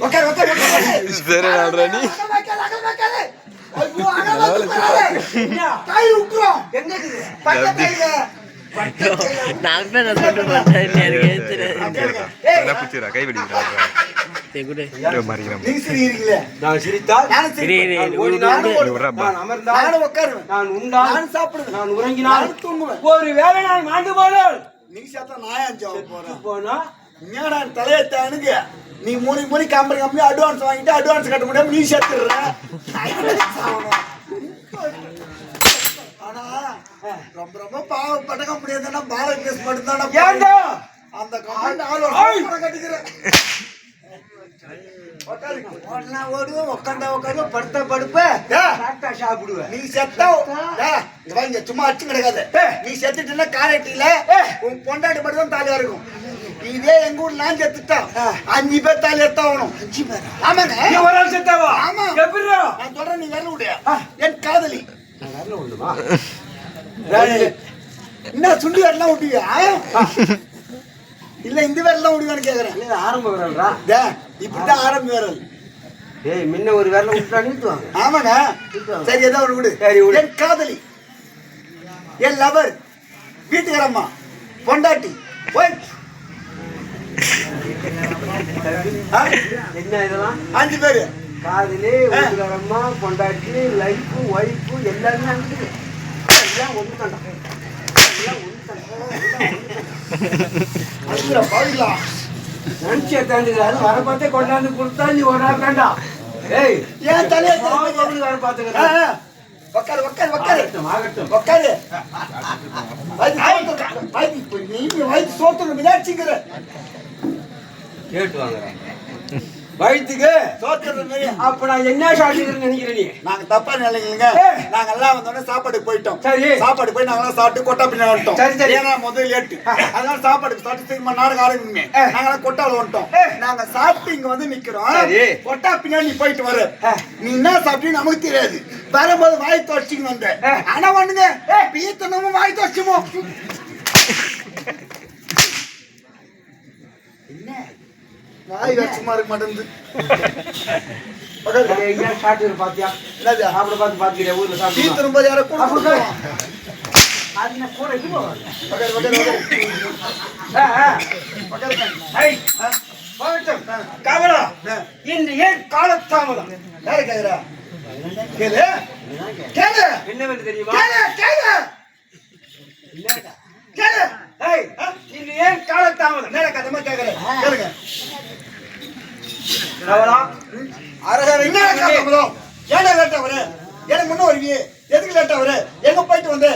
உட்காரு உட்காரு சரி. நான் தூங்குவேன். ஒரு வேளை நான் மாண்டு போனால் நீ சாத்தா நான் போறேன்? போனா என்னடா தலையத்தை அணுகு. நீ மூணு மூணு கம்பெனி கம்பெனி அட்வான்ஸ் வாங்கிட்டு அட்வான்ஸ் கட்ட முடியாம நீ சாவணும்? ஆனா ரொம்ப ரொம்ப பாவப்பட்ட கம்பெனி எதுனா பால கேஸ் மட்டும் ஏண்டா? அந்த கம்பெனி ஆள் கட்டிக்கிறேன். ஓடுவேன் உட்காந்தா உட்காந்து படுத்த படுப்ப சாப்பிடுவேன். நீ செத்தா சும்மா அடிச்சு கிடக்காது. நீ செத்துட்டுன்னா காரட்டியில உன் பொண்டாட்டி மட்டும் தான் தாலியா இருக்கும். இதே எங்க ஊர்ல நான் செத்துட்டான் அஞ்சு பேர் தாலி எடுத்தாகணும் அஞ்சு பேர்? ஆமாங்க நீ ஒரு ஆள் செத்தாவா? ஆமா. எப்படிடா? நான் சொல்றேன் நீ வரல விடு. என் காதலி. வரல ஒண்ணுமா என்ன சுண்டி வரலாம் விட்டுவியா இல்ல இந்த விரலாம் விடுவேன்னு கேக்குறேன். இல்ல ஆரம்ப விரல்றா டேய், இப்படிதான் ஆரம்பி விரல். ஏய் முன்ன ஒரு விரல விட்டுறா நீட்டுவாங்க. ஆமாங்க சரி ஏதோ ஒன்று விடு. சரி, விடு. என் காதலி. என் லவர் வீட்டுக்காரம்மா. பொண்டாட்டி. ஒய். என்ன இதெல்லாம் அஞ்சு பேரு. காதலி பொண்டாட்டி லைஃப் ஒய்ஃபு எல்லாமே இருக்குது எல்லாம் ஒன்று கண்டா எல்லாம் ஒன்று அஞ்சுல பாவிலா நினச்சி தாண்டுகிறாரு வர பார்த்தே கொண்டாந்து கொடுத்தா நீ ஒரு நாள் வேண்டாம் ஏய் ஏன் தலையை வர பார்த்துக்கிறேன். உக்காரு உக்காரு உக்காரு. ஆகட்டும் உக்காரு. வயித்து சோத்து- வயித்து இப்ப நீ வயித்து சோத்துல மினாட்சிங்கிற கேட்டு வாங்குறேன் வயிற்றுக்கு அப்ப நான் என்ன சாப்பிட்டுக்கிறேன்னு நினைக்கிறேன் நீ? நாங்க தப்பா ஏய். நாங்க எல்லாம் வந்தோடனே சாப்பாடுக்கு போயிட்டோம். சரி. சாப்பாடு போய் நாங்க சாப்பிட்டு கொட்டா பின்னாடி வந்துட்டோம். சரி, சரி. ஏன்னா முதல் லேட்டு அதனால சாப்பாடுக்கு சாப்பிட்டு திரும்ப நாடகம் ஆரம்பிங்க நாங்க கொட்டால வந்துட்டோம். நாங்க சாப்பிட்டு இங்க வந்து நிக்கிறோம். கொட்டா பின்னாடி நீ போயிட்டு வர. நீ என்ன சாப்பிட்டு நமக்கு தெரியாது. வரும்போது வாய் தொடச்சிங்க வந்த. ஆனா பண்ணுங்க பீத்தனமும் வாய் தொடச்சுமோ? வாய் வச்சுமா இருக்க மாட்டேங்குது நான் எங்கேயா சாப்பிட்டு பாத்தியா என்னது சாப்பிட பார்த்து பாத்துக்கிறியா ஊர்ல சாப்பிட்டு போது யாரை கூட. அது என்ன கூட இது. கவலா, இன்று ஏன் காலத்தாமதம் யாரு கேக்குறா? கேளு. கேளு. என்னவென்று தெரியுமா கேளு, கேளு. கேளு. ஏய், இன்று ஏன் காலத்தாமதம் என்னடா கதை மாதிரி கேக்குற? கேளுங்க. late ஆ வர? எனக்கு முன்ன வருவியே? எதுக்கு ஆ வர? எங்க போயிட்டு வந்த?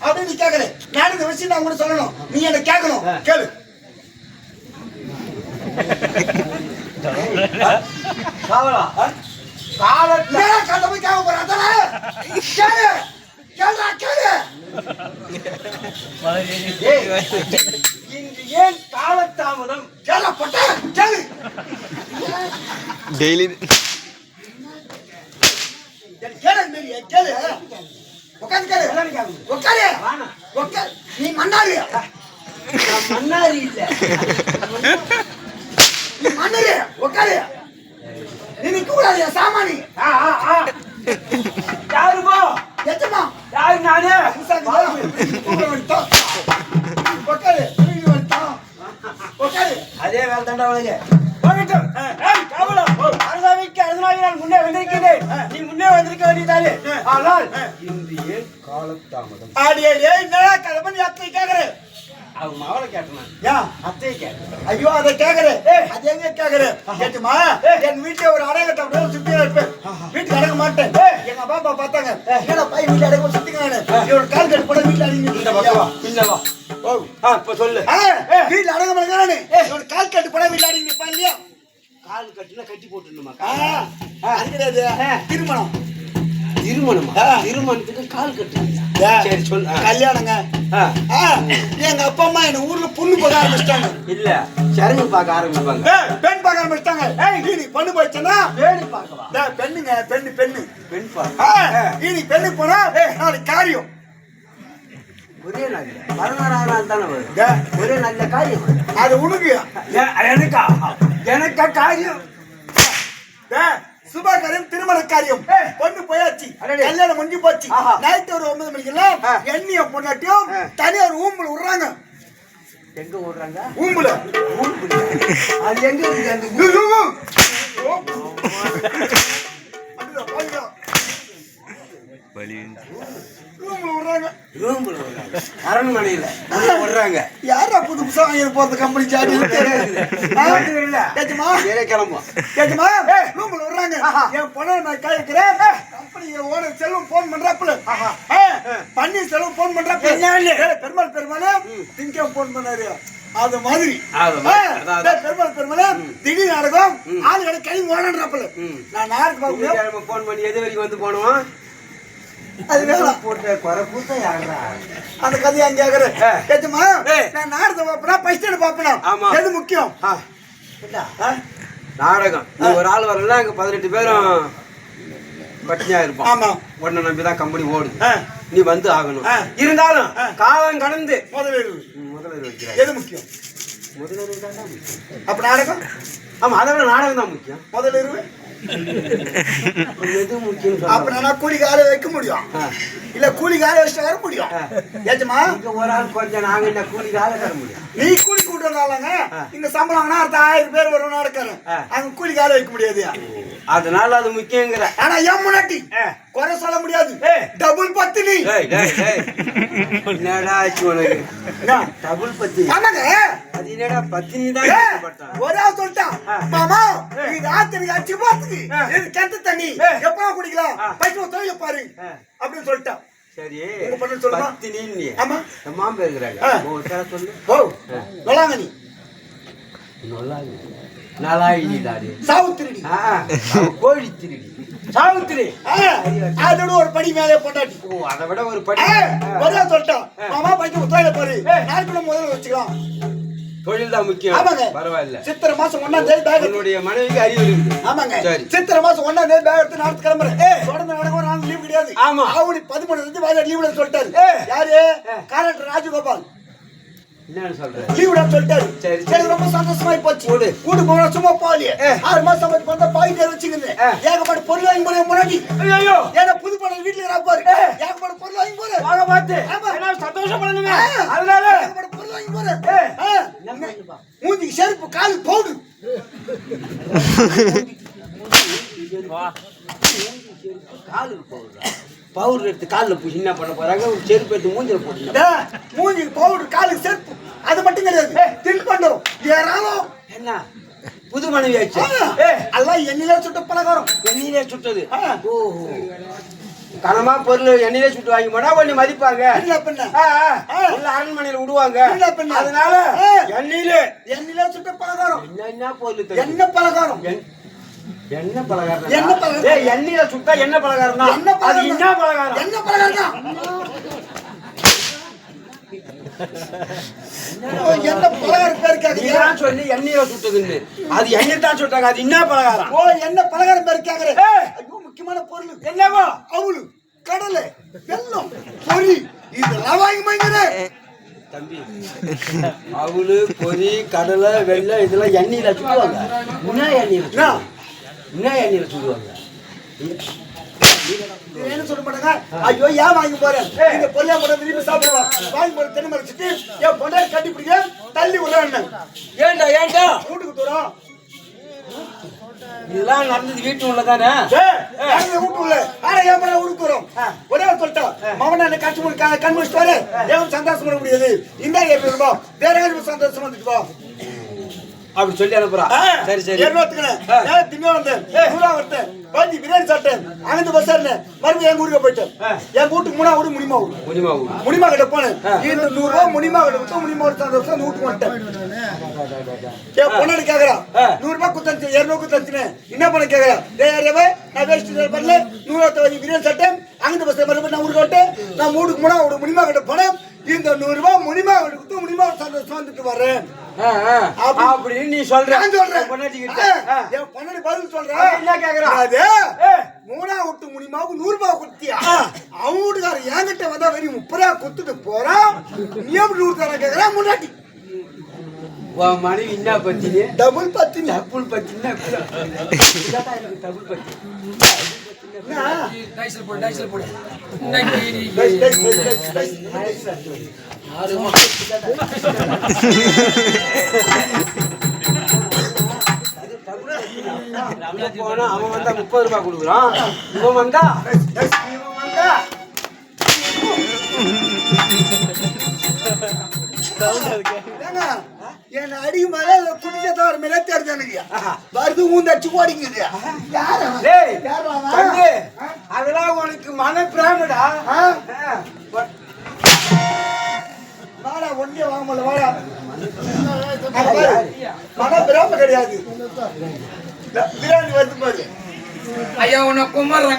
அப்படின்னு நீ கேக்குற. நான் இந்த விஷயம் நான் உன்கிட்ட சொல்லணும். நீ என்ன கேட்கணும். கேளு. கவலா, காலத்துல என்னடா கதை மாதிரி கேட்க போற? அதானே? கேளு. கேளுடா, கேளு. ஏய், ஏன் காலத்தாமதம் டெய்லி நீ மன்னாரி இல்ல நீ கூடாது சாமானி. யாரு நானு? அதே வேலை தாண்டா உனக்கு. முன்னே வந்திருக்கிறேன். நீ முன்னே வந்திருக்க வேண்டியதானே ஆனால் ஏன் காலத்தாமதம் ஆடி ஆடி என்னடா கதை பண்ணி கேக்குற? அவன் மகளை கேட்டேன்? ஏன் அத்தையை கேட்டேன். ஐயோ அதை கேக்குற. அது எங்க கேக்குற? கேட்டுமா? என் வீட்டுல ஒரு அடகட்ட அப்படியே சுத்தி இருப்பேன் வீட்டுக்கு அடங்க மாட்டேன். எங்க அப்பா அம்மா பார்த்தாங்க என்னடா பையன் வீட்டுல அடங்க சுத்திக்கிறானு இவன் கால் கட்டு போட வீட்டுல இந்த பக்கம் வா அடங்கி இந்த வா. ஓ இப்ப சொல்லு. வீட்டுல அடங்க மாட்டேங்கிறானு இவன் கால் கட்டு போட வீட்டுல அடங்கி நிப்பான் இல்லையா கால் கட்டினா கட்டி போட்டுணுமா ஆ, அது கிடையாது. திருமணம். திருமணமா. திருமணத்துக்கு கால் கட்டு ஏ, சரி சொல்லு. கல்யாணங்க. எங்க அப்பா அம்மா என்ன ஊர்ல பொண்ணு பார்க்க ஆரம்பிச்சிட்டாங்க. இல்ல சரங்கு பார்க்க ஆரம்பிப்பாங்க. பெண் பார்க்க ஆரம்பிச்சிட்டாங்க. ஏய், நீ பொண்ணு போயிடுச்சுன்னா? வேடி பார்க்கவா? டேய், பெண்ணுங்க பெண்ணு பெண்ணு. பெண் பார்க்க. நீ பெண்ணு போனா நாளைக்கு காரியம். ஒரே நல்ல பதினாறாயிரம் தானே வரும்? ஒரே நல்ல காரியம். அது உனக்கு எனக்கா? எனக்கு காரியம்? டேய், சுப காரியம் திருமண காரியம். பொண்ணு போயாச்சு. கல்யாணம் முடிஞ்சு போச்சு. நைட் ஒரு ஒன்பது மணிக்கெல்லாம் ஆ. எண்ணிய பொண்ணாட்டியும் ஆ. தனியா ஒரு ஊம்புல விடுறாங்க எங்க ஓடுறாங்க ஊம்புல அது எங்க இருக்கு அந்த வலி ஊம்புல விடுறாங்க. ரூம்ல ஓடுறாங்க அரண்மனையில. ஓடுறாங்க யாரா புது புதுசா வாங்கி போறது? கம்பெனி சாடி இல்ல கேட்டுமா வேற கிளம்பும் கேட்டுமா ரூம்ல விடுறாங்க. என் பொண்ணை நான் கேட்கிறேன் கம்பெனி ஓனர் செல்வம் போன் பண்றாப்புல. பன்னீர் செல்வம் போன் பண்றாப்புல. பெருமாள் பெருமாளே. திங்கம் போன் பண்ணாரு. அது மாதிரி. பெருமாள் பெருமாளே. திடீர் நாடகம் ஆளு கடை கை ஓடன்றாப்புல. நான் திங்கட்கிழமை போன் பண்ணி எது வரைக்கும் வந்து போனோம் அது வேணாம் போட்ட குறை யாரா அந்த கதையை அங்க கேக்குறேன் ஆ. கேட்டுமா. நான் நாடகம் பார்ப்பனா? எய்ட் பார்ப்பனா? ஆமா. எது முக்கியம்? நாடகம். நீ ஒரு ஆள் வரல அங்க பதினெட்டு பேரும் பட்டினியா இருப்பான். ஆமா. உன்னை நம்பி தான் கம்பெனி ஓடுது. நீ வந்து ஆகணும். இருந்தாலும். காலம் கடந்து. முதலில் ம், முதல்வர் வைக்கிறார் எது முக்கியம்? முதல்வர் தான் முக்கியம். அப்ப நாடகம்? ஆமா அதை விட நாடகம் தான் முக்கியம். முதலில் எது முக்கியம் அப்ப நான் கூலி காலை வைக்க முடியும். இல்ல கூலி காலை வச்சுட்டு வர முடியும். ஏச்சமா ஒரு ஆள் கொஞ்சம் நாங்க என்ன கூலி கால தர முடியும்? நீ கூலி கூட்டுறதாலங்க. இங்க சம்பளம் அடுத்த ஆயிரம் பேர் நாடுக்காரன் ஆ. அங்க கூலி காலை வைக்க முடியாது. அதனால அது முக்கியங்கிற ஆனா ஏன் முன்னாடி. குறை சொல்ல முடியாது. டபுள் பத்தினி டேய், டேய். என்னடா ஆச்சு உனக்கு? டபுள் பத்தி ஆமாங்க அது என்னடா பத்தினி தான். ஒரே சொல்லிட்டான். மாமா நீ ராத்திரி அடிச்சு பார்த்துக்கு ஆ. இது கிணத்து தண்ணி ஆ. எப்படா குடிக்கலாம். பைக்கு தொழில பாரு. அப்படின்னு சொல்லிட்டான் சரி? பத்தினின்னு நீ. ஆமா. மாம்பு இருக்கிறாங்க சொல்லு ஓ நல்லாங்க நீ ஆ, அவ கோழி திருடி சாவுத்திரி அதோட ஒரு படி மேலே பொண்டாட்டி ஓ அதை விட ஒரு படி ஆள் சொல்லிட்டான் மாமா பைக்கு தொழில பாரு ஏய். நாளைக்கு முதல்ல வச்சுக்கலாம் தொழில் தான் முக்கியம் ஆமாங்க பரவாயில்ல சித்திரை மாசம் ஒண்ணாம் தேதி பேக் உன்னுடைய மனைவிக்கு அறிவு இருக்குது ஆமாங்க சரி. சித்திரை மாசம் ஒண்ணாம் தேதி பேக் எடுத்து நாளைக்கு கிளம்புறேன் தொடர்ந்து நடக்க ஒரு நாள் லீவ் கிடையாது ஆமா. ஆவணி பதிமூணு இருந்து வாஜா லீவ்ல சொல்லிட்டாரு. யாரு காரக்டர் ராஜகோபால் என்னன்னு சொல்ற லீவ் விட சொல்லிட்டாரு சரி, சரி ரொம்ப சந்தோஷமாயி போச்சு விடு. வீடு போனா சும்மா போகலையே. ஆறு மாசம் சம்பளம் பார்த்தா பாயிண்ட் வச்சுக்கிது ஏ. ஏகப்பட்ட பொருள் வாங்கி போறேன் முன்னாடி ஐயோ ஏன்னா புது படம் வீட்டுல இருக்கிறாப்பாரு ஏ. ஏகப்பட்ட பொருள் வாங்கி போறேன் வாங்க பார்த்து ஆமா. சந்தோஷப்படணுமே ஆ. அதனால ஏகப்பட்ட பொருள் வாங்கி போறேன். மூஞ்சிக்கு செருப்பு காலு பவுடு காலுக்கு பவுடர் பவுடர் எடுத்து காலில் பூசி என்ன பண்ண போறாங்க? ஒரு செருப்பு எடுத்து மூஞ்சில போட்டு மூஞ்சிக்கு பவுடர் காலுக்கு செருப்பு. அது மட்டும் கிடையாது. தின்பண்டம் ஏராளம் என்ன? புது மனைவி ஆச்சு. எல்லாம் எண்ணில சுட்ட பலகாரம். எண்ணெயிலே சுட்டது. ஓஹோ. கனமா பொருள் எண்ணெயிலே சுட்டு வாங்கி போனா கொஞ்சம் மதிப்பாங்க. உள்ள அரண்மனையில விடுவாங்க? அதனால ஆ. எண்ணெயிலே. எண்ணில சுட்ட பலகாரம். என்ன என்ன பொருள்? என்ன பலகாரம்? எண்ணெய் பலகாரம் எண்ணெய் பலகாரம். ஏய் எண்ணெயில சுட்டா எண்ணெய் பலகாரம் தான் என்ன அது பலகாரம் என்ன பலகாரம்? என்ன பலகாரம் தான்? ஓ, என்ன பலகாரம் பேர் கேக்குறீங்க சொல்லி எண்ணெயில சுட்டதுன்னு. அது எண்ணெய் தான் சுட்டாங்க அது என்ன பலகாரம்? ஓ என்ன பலகாரம் பேர். ஐயோ முக்கியமான பொருள். என்னவோ? அவளு கடலை வெல்லம் பொரி. இதெல்லாம் வாங்கி வாங்கிறேன் தம்பி அவளு பொரி கடலை வெள்ளை இதெல்லாம் எண்ணெயில சுடுவாங்க என்ன எண்ணெயில என்ன? எண்ணெயில சுடுவாங்க? என்ன? சொல்ல மாட்டாங்க? ஐயோ ஏன் வாங்கி போறேன் இந்த பொரியா போட திரும்பி சாப்பிடுவான் வாங்கி போற தென்னை மறைச்சிட்டு என் பொண்டாட்டி கட்டி பிடிக்க தள்ளி விடுறேன் ஏண்டா ஏண்டா வீட்டுக்கு தூரம் இதெல்லாம் நடந்தது வீட்டு உள்ளதானே ஏய், யாருங்க வீட்டு உள்ள? ஆனா ஏன்? ஒரே ஒரு சொல்லிட்டேன். மவனை என்ன கட்சி கண் முடிச்சிட்டு வரேன். ஏன் சந்தோஷம் பண்ண முடியாது. இந்த ஏற்பி ரூபா வேற சந்தோஷம் வந்துட்டு அப்படி சொல்லி அனுப்புறா. சரி சரி. திங்க வந்தேன்? நூறா வந்தேன். பாஞ்சி பிரியாணி சாப்பிட்டேன். அங்கிருந்து பஸ் ஏறினேன். மறுபடியும் எங்க ஊருக்கு போயிட்டேன். என் வீட்டுக்கு மூணா வீடு முடியுமா வீடு முடியுமா ஊரு? முடிமா கிட்ட போனேன். ஆ. இந்த நூறு ரூபா முடிமா கிட்ட விட்டு முடிமா ஒரு சந்தோஷம் அந்த வீட்டுக்கு வந்துட்டேன். என் பொண்ணு கேக்குறா. நூறு ரூபாய் குத்தச்சு இருநூறு குத்தச்சுன்னு என்ன பண்ண கேக்குறா? டேய் ரவே நான் வேஸ்ட் பண்ணல நூறு ரூபாய் பிரியாணி சாப்பிட்டேன். அங்கிருந்து பஸ் மறுபடியும் நான் ஊருக்கு விட்டேன் நான் வீட்டுக்கு மூணா வீடு முடிமா கிட்ட போனேன். இந்த நூறு ரூபாய் முடிமா கிட்ட கொடுத்து முடிமா ஒரு சந்தோஷம் வந்துட்டு வரேன். அப்படின்னு நீ சொல்ற. சொல்றேன். பொண்டாட்டிக்கிட்ட. ஆ, ஆ. என் பொண்ணு பதில் சொல்றேன் என்ன கேக்குறா? அது. மூணா விட்டு முடியுமாவுக்கு நூறு ரூபாய் குத்தியா அவன் வீட்டுக்காரர் என்கிட்ட வந்தா வெறும் முப்பது ரூபா குத்துட்டு போறான் நீ எப்படி நூறு தர கேக்குறா முன்னாடி உன் மனைவி என்ன பத்தினி? டபுள் பத்தினி. டபுள் பத்தினா டபுள் பத்தி? டைசல் போடு டைசல் போடு அவன் வந்தா முப்பது ரூபாய் கொடுக்குறான். இவன் வந்தா இவன் வந்தா, அடிக்கும் போதே இதை குடிச்சதை ஒரு மாதிரியே தெரியுது எனக்கு. வருது ஊந்தடிச்சு ஓடிங்குது. அதெல்லாம் உனக்கு மன பிராமடா? வாடா, ஒண்டியே வாங்க முடியல, வாடா. மன பிராம கிடையாது. பிரியாணி வருது பாரு. ஐயா உன்னை குமர்றேன்